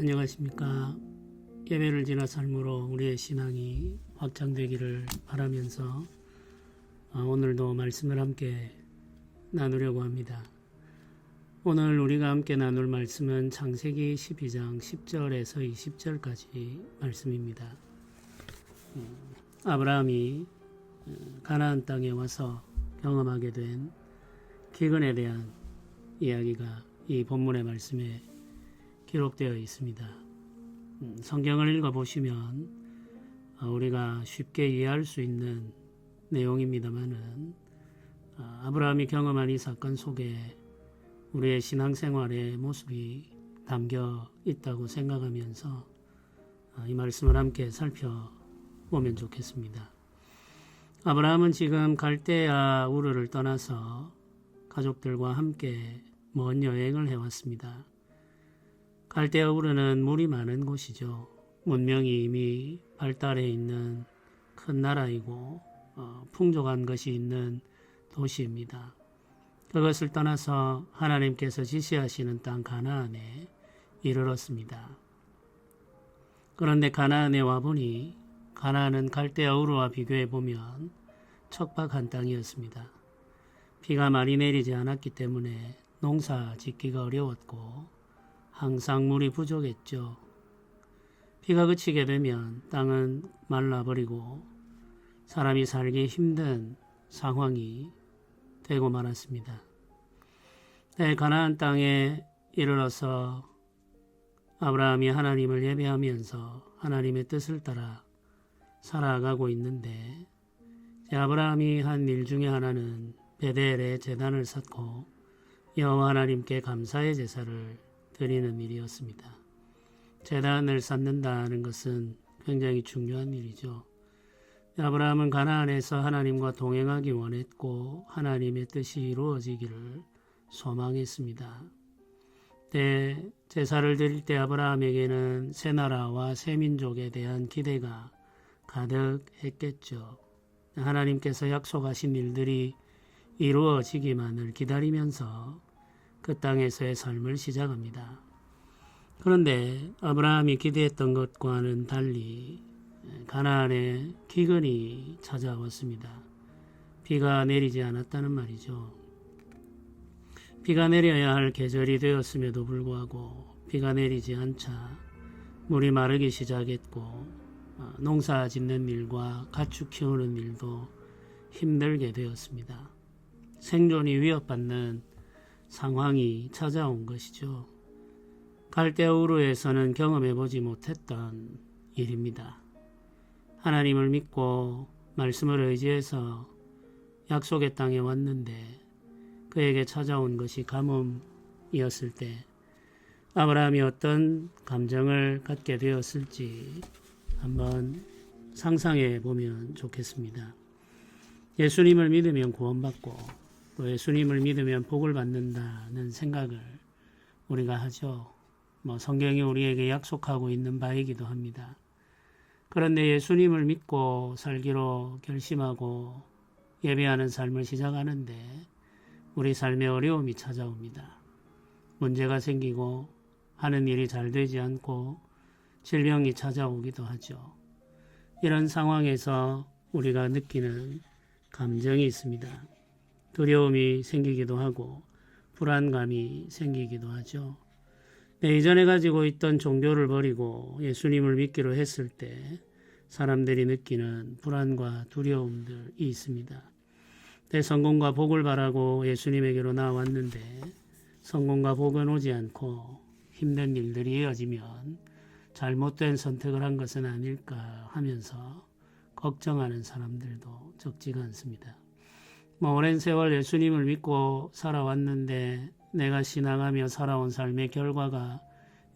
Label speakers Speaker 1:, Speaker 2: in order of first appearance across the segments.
Speaker 1: 안녕하십니까. 예배를 지나 삶으로 우리의 신앙이 확장되기를 바라면서 어, 오늘도 말씀을 함께 나누려고 합니다. 오늘 우리가 함께 나눌 말씀은 창세기 12장 10절에서 20절까지 말씀입니다. 음, 아브라함이 어, 가나안 땅에 와서 경험하게 된 기근에 대한 이야기가 이 본문의 말씀에 기록되어 있습니다. 음, 성경을 읽어보시면 어, 우리가 쉽게 이해할 수 있는 내용입니다만은 어, 아브라함이 경험한 이 사건 속에 우리의 신앙생활의 모습이 담겨 있다고 생각하면서 어, 이 말씀을 함께 살펴보면 좋겠습니다. 아브라함은 지금 갈대아 우르를 떠나서 가족들과 함께 먼 여행을 해왔습니다. 갈대아 우르는 물이 많은 곳이죠. 문명이 이미 발달해 있는 큰 나라이고 어, 풍족한 것이 있는 도시입니다. 그것을 떠나서 하나님께서 지시하시는 땅 가나안에 이르렀습니다. 그런데 가나안에 와보니 가나안은 갈대아 우르와 비교해 보면 척박한 땅이었습니다. 비가 많이 내리지 않았기 때문에 농사 짓기가 어려웠고 항상 물이 부족했죠. 비가 그치게 되면 땅은 말라버리고 사람이 살기 힘든 상황이 되고 말았습니다. 네, 가나안 땅에 이르러서 아브라함이 하나님을 예배하면서 하나님의 뜻을 따라 살아가고 있는데 아브라함이 한 일 중에 하나는 베델에 제단을 쌓고 여호와 하나님께 감사의 제사를 드리는 일이었습니다. 제단을 쌓는다는 것은 굉장히 중요한 일이죠. 아브라함은 가나안에서 하나님과 동행하기 원했고 하나님의 뜻이 이루어지기를 소망했습니다. 때 제사를 드릴 때 아브라함에게는 새 나라와 새 민족에 대한 기대가 가득했겠죠. 하나님께서 약속하신 일들이 이루어지기만을 기다리면서 그 땅에서의 삶을 시작합니다. 그런데 아브라함이 기대했던 것과는 달리 가나안에 기근이 찾아왔습니다. 비가 내리지 않았다는 말이죠. 비가 내려야 할 계절이 되었음에도 불구하고 비가 내리지 않자 물이 마르기 시작했고 어, 농사 짓는 일과 가축 키우는 일도 힘들게 되었습니다. 생존이 위협받는 상황이 찾아온 것이죠. 갈대우르에서는 경험해보지 못했던 일입니다. 하나님을 믿고 말씀을 의지해서 약속의 땅에 왔는데 그에게 찾아온 것이 가뭄이었을 때 아브라함이 어떤 감정을 갖게 되었을지 한번 상상해 보면 좋겠습니다. 예수님을 믿으면 구원받고 또 예수님을 믿으면 복을 받는다는 생각을 우리가 하죠. 뭐 성경이 우리에게 약속하고 있는 바이기도 합니다. 그런데 예수님을 믿고 살기로 결심하고 예배하는 삶을 시작하는데 우리 삶에 어려움이 찾아옵니다. 문제가 생기고 하는 일이 잘 되지 않고 질병이 찾아오기도 하죠. 이런 상황에서 우리가 느끼는 감정이 있습니다. 두려움이 생기기도 하고 불안감이 생기기도 하죠. 네, 이전에 가지고 있던 종교를 버리고 예수님을 믿기로 했을 때 사람들이 느끼는 불안과 두려움들이 있습니다. 내 성공과 복을 바라고 예수님에게로 나왔는데 성공과 복은 오지 않고 힘든 일들이 이어지면 잘못된 선택을 한 것은 아닐까 하면서 걱정하는 사람들도 적지가 않습니다. 뭐 오랜 세월 예수님을 믿고 살아왔는데 내가 신앙하며 살아온 삶의 결과가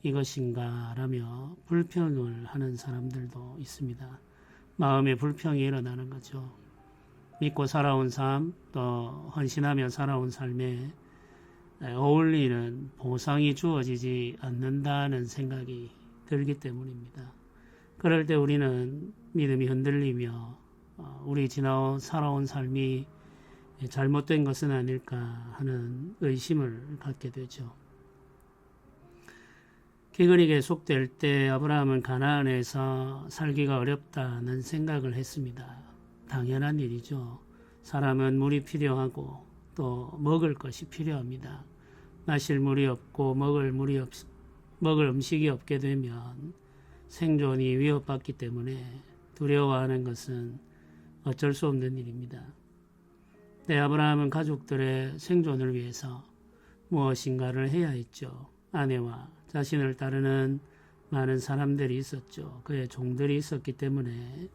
Speaker 1: 이것인가 라며 불평을 하는 사람들도 있습니다. 마음에 불평이 일어나는 거죠. 믿고 살아온 삶, 또 헌신하며 살아온 삶에 어울리는 보상이 주어지지 않는다는 생각이 들기 때문입니다. 그럴 때 우리는 믿음이 흔들리며 어, 우리 지나온 살아온 삶이 잘못된 것은 아닐까 하는 의심을 갖게 되죠. 기근이 계속될 때 아브라함은 가나안에서 살기가 어렵다는 생각을 했습니다. 당연한 일이죠. 사람은 물이 필요하고 또 먹을 것이 필요합니다. 마실 물이 없고 먹을 물이 없, 먹을 음식이 없게 되면 생존이 위협받기 때문에 두려워하는 것은 어쩔 수 없는 일입니다. 네, 아브라함은 가족들의 생존을 위해서 무엇인가를 해야 했죠. 아내와 자신을 따르는 많은 사람들이 있었죠. 그의 종들이 있었기 때문에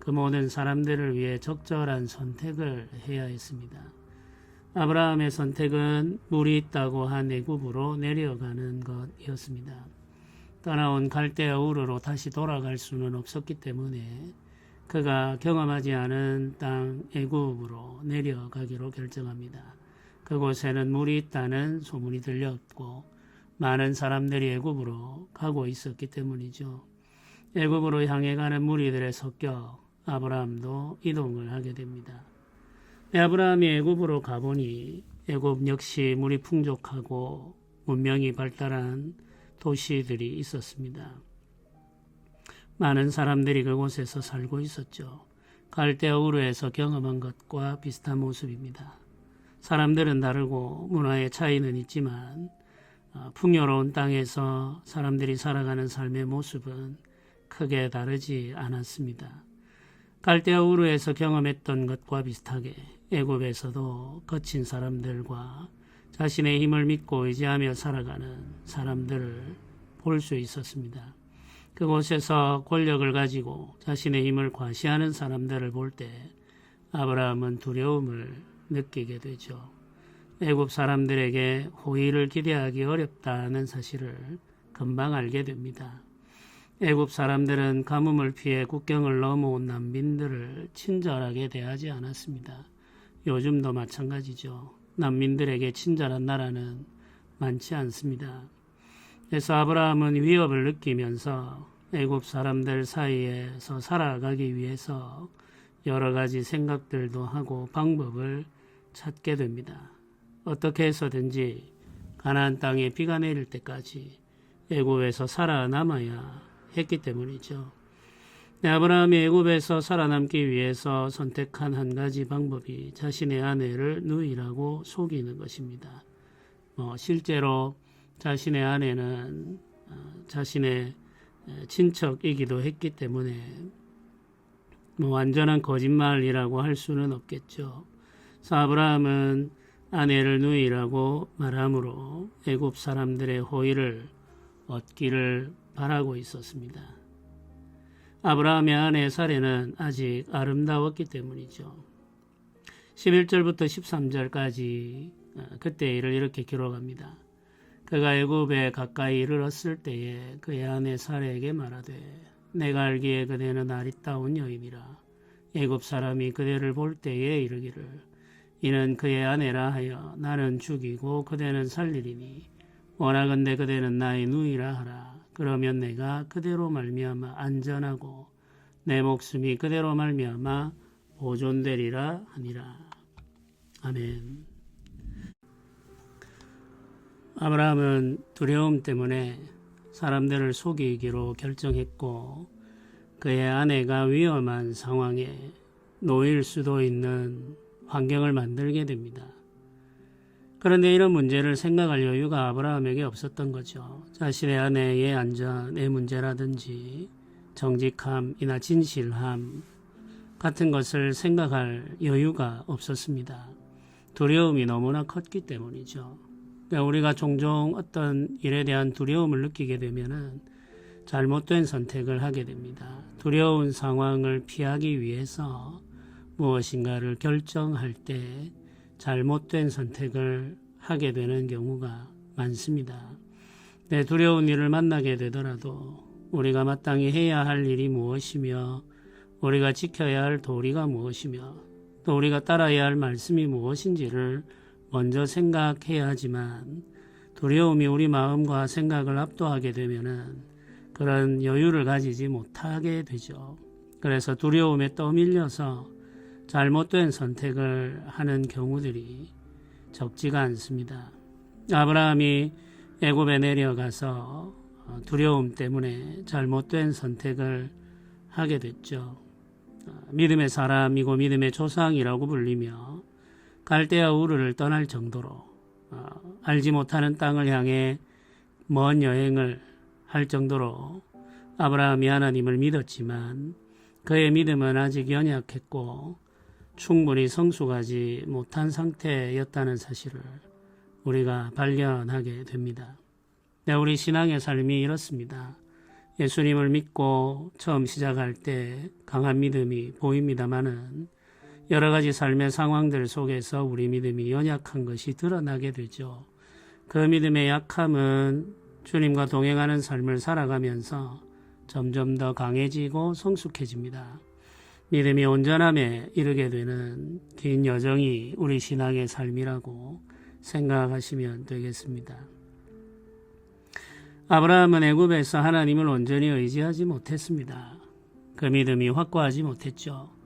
Speaker 1: 그 모든 사람들을 위해 적절한 선택을 해야 했습니다. 아브라함의 선택은 물이 있다고 한 애굽으로 내려가는 것이었습니다. 떠나온 갈대아 우르로 다시 돌아갈 수는 없었기 때문에 그가 경험하지 않은 땅 애굽으로 내려가기로 결정합니다. 그곳에는 물이 있다는 소문이 들렸고 많은 사람들이 애굽으로 가고 있었기 때문이죠. 애굽으로 향해 가는 무리들에 섞여 아브라함도 이동을 하게 됩니다. 아브라함이 애굽으로 가보니 애굽 역시 물이 풍족하고 문명이 발달한 도시들이 있었습니다. 많은 사람들이 그곳에서 살고 있었죠. 갈대 우르에서 경험한 것과 비슷한 모습입니다. 사람들은 다르고 문화의 차이는 있지만 어, 풍요로운 땅에서 사람들이 살아가는 삶의 모습은 크게 다르지 않았습니다. 갈대우르에서 경험했던 것과 비슷하게 애굽에서도 거친 사람들과 자신의 힘을 믿고 의지하며 살아가는 사람들을 볼 수 있었습니다. 그곳에서 권력을 가지고 자신의 힘을 과시하는 사람들을 볼 때 아브라함은 두려움을 느끼게 되죠. 애굽 사람들에게 호의를 기대하기 어렵다는 사실을 금방 알게 됩니다. 애굽 사람들은 가뭄을 피해 국경을 넘어온 난민들을 친절하게 대하지 않았습니다. 요즘도 마찬가지죠. 난민들에게 친절한 나라는 많지 않습니다. 그래서 아브라함은 위협을 느끼면서 애굽 사람들 사이에서 살아가기 위해서 여러 가지 생각들도 하고 방법을 찾게 됩니다. 어떻게 해서든지 가나안 땅에 비가 내릴 때까지 애굽에서 살아남아야 했기 때문이죠. 네, 아브라함이 애굽에서 살아남기 위해서 선택한 한 가지 방법이 자신의 아내를 누이라고 속이는 것입니다. 뭐 실제로 자신의 아내는 어, 자신의 친척이기도 했기 때문에 뭐 완전한 거짓말이라고 할 수는 없겠죠. 아브라함은 아내를 누이라고 말함으로 애굽 사람들의 호의를 얻기를 바라고 있었습니다. 아브라함의 아내 사례는 아직 아름다웠기 때문이죠. 11절부터 13절까지 어, 그때 일을 이렇게 기록합니다. 그가 애굽에 가까이 이르렀을 때에 그의 아내 사례에게 말하되 내가 알기에 그대는 아리따운 여인이라. 애굽 사람이 그대를 볼 때에 이르기를 이는 그의 아내라 하여 나는 죽이고 그대는 살리리니 원하건대 그대는 나의 누이라 하라. 그러면 내가 그대로 말미암아 안전하고 내 목숨이 그대로 말미암아 보존되리라 하니라. 아멘. 아브라함은 두려움 때문에 사람들을 속이기로 결정했고 그의 아내가 위험한 상황에 놓일 수도 있는 환경을 만들게 됩니다. 그런데 이런 문제를 생각할 여유가 아브라함에게 없었던 거죠. 자신의 아내의 안전의 문제라든지 정직함이나 진실함 같은 것을 생각할 여유가 없었습니다. 두려움이 너무나 컸기 때문이죠. 그러니까 우리가 종종 어떤 일에 대한 두려움을 느끼게 되면은 잘못된 선택을 하게 됩니다. 두려운 상황을 피하기 위해서 무엇인가를 결정할 때 잘못된 선택을 하게 되는 경우가 많습니다. 내 두려운 일을 만나게 되더라도 우리가 마땅히 해야 할 일이 무엇이며 우리가 지켜야 할 도리가 무엇이며 또 우리가 따라야 할 말씀이 무엇인지를 먼저 생각해야 하지만 두려움이 우리 마음과 생각을 압도하게 되면은 그런 여유를 가지지 못하게 되죠. 그래서 두려움에 떠밀려서 잘못된 선택을 하는 경우들이 적지가 않습니다. 아브라함이 애굽에 내려가서 어, 두려움 때문에 잘못된 선택을 하게 됐죠. 어, 믿음의 사람이고 믿음의 조상이라고 불리며 갈대아 우르를 떠날 정도로 어, 알지 못하는 땅을 향해 먼 여행을 할 정도로 아브라함이 하나님을 믿었지만 그의 믿음은 아직 연약했고 충분히 성숙하지 못한 상태였다는 사실을 우리가 발견하게 됩니다. 네, 우리 신앙의 삶이 이렇습니다. 예수님을 믿고 처음 시작할 때 강한 믿음이 보입니다만은 여러 가지 삶의 상황들 속에서 우리 믿음이 연약한 것이 드러나게 되죠. 그 믿음의 약함은 주님과 동행하는 삶을 살아가면서 점점 더 강해지고 성숙해집니다. 믿음이 온전함에 이르게 되는 긴 여정이 우리 신앙의 삶이라고 생각하시면 되겠습니다. 아브라함은 애굽에서 하나님을 온전히 의지하지 못했습니다. 그 믿음이 확고하지 못했죠.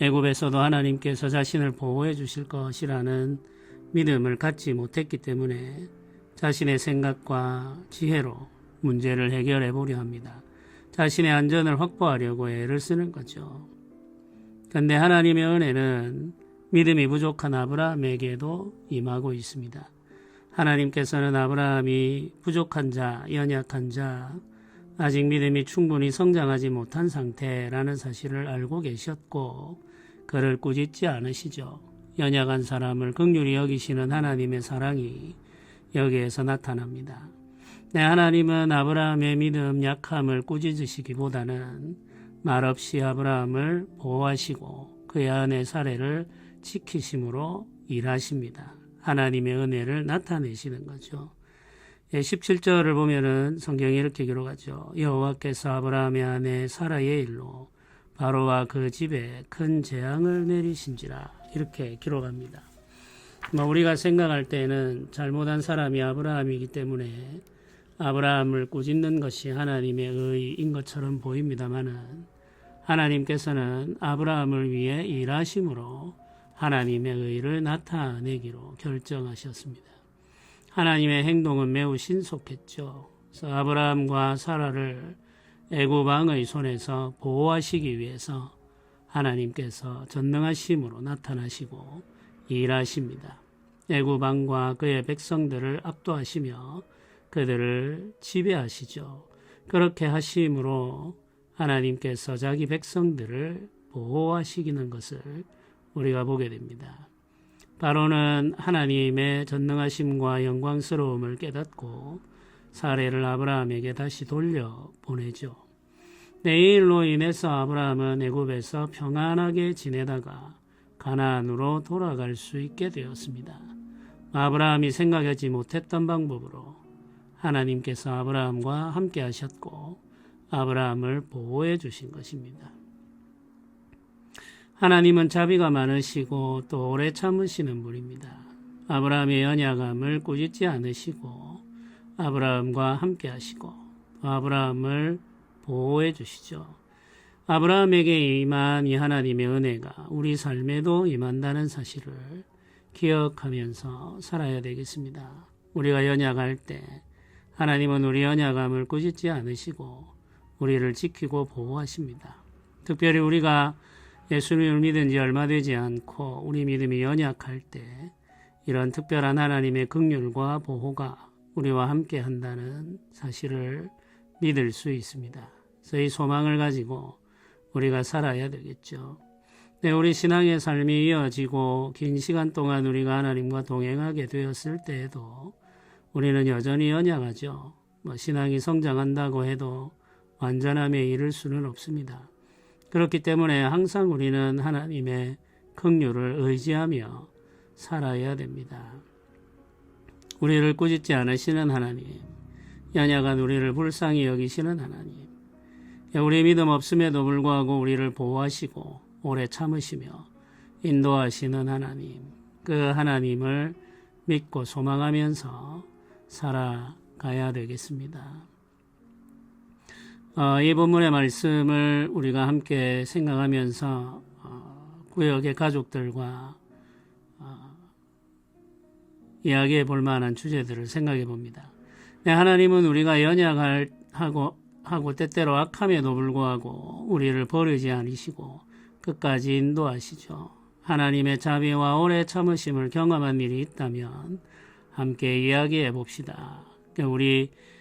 Speaker 1: 애굽에서도 하나님께서 자신을 보호해 주실 것이라는 믿음을 갖지 못했기 때문에 자신의 생각과 지혜로 문제를 해결해 보려 합니다. 자신의 안전을 확보하려고 애를 쓰는 거죠. 근데 하나님의 은혜는 믿음이 부족한 아브라함에게도 임하고 있습니다. 하나님께서는 아브라함이 부족한 자, 연약한 자, 아직 믿음이 충분히 성장하지 못한 상태라는 사실을 알고 계셨고 그를 꾸짖지 않으시죠. 연약한 사람을 극률히 여기시는 하나님의 사랑이 여기에서 나타납니다. 네, 하나님은 아브라함의 믿음 약함을 꾸짖으시기보다는 말없이 아브라함을 보호하시고 그의 아내 사례를 지키심으로 일하십니다. 하나님의 은혜를 나타내시는 거죠. 17절을 보면은 성경이 이렇게 기록하죠. 여호와께서 아브라함의 아내 사라의 일로 바로와 그 집에 큰 재앙을 내리신지라 이렇게 기록합니다. 뭐 우리가 생각할 때는 잘못한 사람이 아브라함이기 때문에 아브라함을 꾸짖는 것이 하나님의 의인 것처럼 보입니다만은 하나님께서는 아브라함을 위해 일하심으로 하나님의 의를 나타내기로 결정하셨습니다. 하나님의 행동은 매우 신속했죠. 그래서 아브라함과 사라를 애굽 왕의 손에서 보호하시기 위해서 하나님께서 전능하심으로 나타나시고 일하십니다. 애굽 왕과 그의 백성들을 압도하시며 그들을 지배하시죠. 그렇게 하심으로 하나님께서 자기 백성들을 보호하시기는 것을 우리가 보게 됩니다. 바로는 하나님의 전능하심과 영광스러움을 깨닫고 사례를 아브라함에게 다시 돌려 보내죠. 네, 이 일로 인해서 아브라함은 애굽에서 평안하게 지내다가 가나안으로 돌아갈 수 있게 되었습니다. 아브라함이 생각하지 못했던 방법으로 하나님께서 아브라함과 함께 하셨고 아브라함을 보호해 주신 것입니다. 하나님은 자비가 많으시고 또 오래 참으시는 분입니다. 아브라함의 연약함을 꾸짖지 않으시고 아브라함과 함께 하시고 아브라함을 보호해 주시죠. 아브라함에게 임한 이 하나님의 은혜가 우리 삶에도 임한다는 사실을 기억하면서 살아야 되겠습니다. 우리가 연약할 때 하나님은 우리 연약함을 꾸짖지 않으시고 우리를 지키고 보호하십니다. 특별히 우리가 예수님을 믿은 지 얼마 되지 않고 우리 믿음이 연약할 때 이런 특별한 하나님의 긍휼과 보호가 우리와 함께 한다는 사실을 믿을 수 있습니다. 그래서 이 소망을 가지고 우리가 살아야 되겠죠. 네, 우리 신앙의 삶이 이어지고 긴 시간 동안 우리가 하나님과 동행하게 되었을 때에도 우리는 여전히 연약하죠. 뭐 신앙이 성장한다고 해도 완전함에 이를 수는 없습니다. 그렇기 때문에 항상 우리는 하나님의 긍휼을 의지하며 살아야 됩니다. 우리를 꾸짖지 않으시는 하나님, 연약한 우리를 불쌍히 여기시는 하나님, 우리 믿음 없음에도 불구하고 우리를 보호하시고 오래 참으시며 인도하시는 하나님, 그 하나님을 믿고 소망하면서 살아가야 되겠습니다. 어, 이 본문의 말씀을 우리가 함께 생각하면서 어, 구역의 가족들과 어, 이야기해 볼 만한 주제들을 생각해 봅니다. 네, 하나님은 우리가 연약할 하고 하고 때때로 악함에도 불구하고 우리를 버리지 않으시고 끝까지 인도하시죠. 하나님의 자비와 오래 참으심을 경험한 일이 있다면 함께 이야기해 봅시다. 우리 어,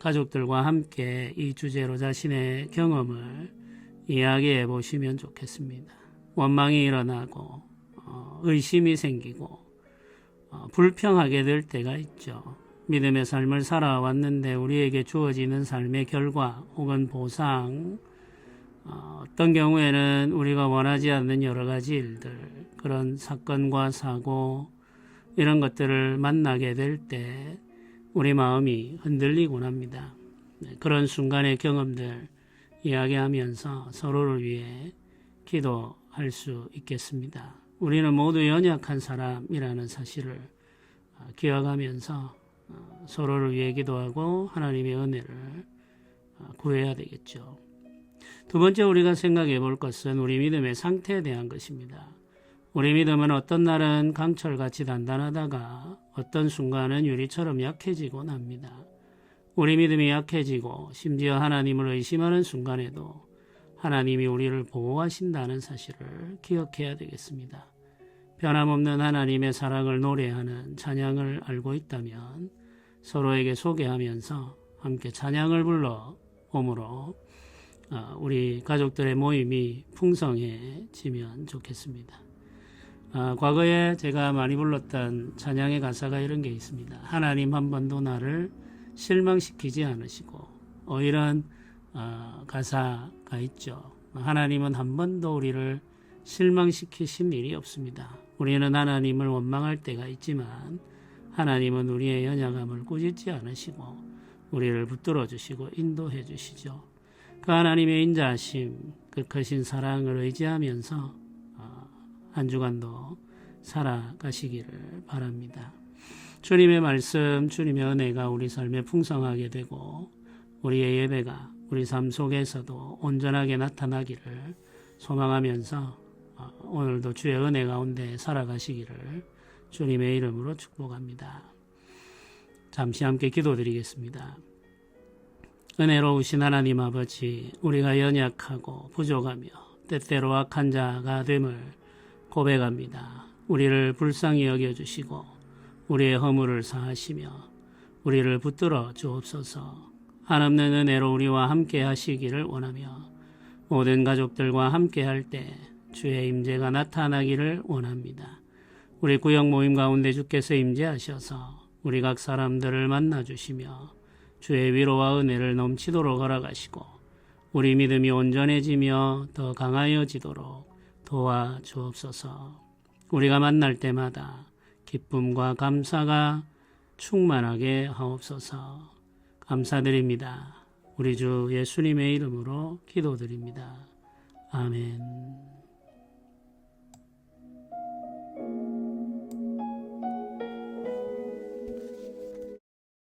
Speaker 1: 가족들과 함께 이 주제로 자신의 경험을 이야기해 보시면 좋겠습니다. 원망이 일어나고 어, 의심이 생기고 어, 불평하게 될 때가 있죠. 믿음의 삶을 살아왔는데 우리에게 주어지는 삶의 결과 혹은 보상 어, 어떤 경우에는 우리가 원하지 않는 여러 가지 일들 그런 사건과 사고 이런 것들을 만나게 될때 우리 마음이 흔들리곤 합니다. 네, 그런 순간의 경험들 이야기하면서 서로를 위해 기도할 수 있겠습니다. 우리는 모두 연약한 사람이라는 사실을 어, 기억하면서 어, 서로를 위해 기도하고 하나님의 은혜를 어, 구해야 되겠죠. 두 번째 우리가 생각해 볼 것은 우리 믿음의 상태에 대한 것입니다. 우리 믿음은 어떤 날은 강철같이 단단하다가 어떤 순간은 유리처럼 약해지곤 합니다. 우리 믿음이 약해지고 심지어 하나님을 의심하는 순간에도 하나님이 우리를 보호하신다는 사실을 기억해야 되겠습니다. 변함없는 하나님의 사랑을 노래하는 찬양을 알고 있다면 서로에게 소개하면서 함께 찬양을 불러 옴으로 어, 우리 가족들의 모임이 풍성해지면 좋겠습니다. 아, 과거에 제가 많이 불렀던 찬양의 가사가 이런 게 있습니다. 하나님 한 번도 나를 실망시키지 않으시고 어, 이런 어, 가사가 있죠. 하나님은 한 번도 우리를 실망시키신 일이 없습니다. 우리는 하나님을 원망할 때가 있지만 하나님은 우리의 연약함을 꾸짖지 않으시고 우리를 붙들어 주시고 인도해 주시죠. 그 하나님의 인자하심, 그 크신 사랑을 의지하면서 어, 한 주간도 살아가시기를 바랍니다. 주님의 말씀, 주님의 은혜가 우리 삶에 풍성하게 되고 우리의 예배가 우리 삶 속에서도 온전하게 나타나기를 소망하면서 어, 오늘도 주의 은혜 가운데 살아가시기를 주님의 이름으로 축복합니다. 잠시 함께 기도드리겠습니다. 은혜로우신 하나님 아버지, 우리가 연약하고 부족하며 때때로 악한 자가 됨을 고백합니다. 우리를 불쌍히 여겨 주시고 우리의 허물을 사하시며 우리를 붙들어 주옵소서. 한없는 은혜로 우리와 함께 하시기를 원하며 모든 가족들과 함께 할 때 주의 임재가 나타나기를 원합니다. 우리 구역 모임 가운데 주께서 임재하셔서 우리 각 사람들을 만나 주시며 주의 위로와 은혜를 넘치도록 허락하시고 우리 믿음이 온전해지며 더 강하여지도록 도와 주옵소서. 우리가 만날 때마다 기쁨과 감사가 충만하게 하옵소서. 감사드립니다. 우리 주 예수님의 이름으로 기도드립니다. 아멘.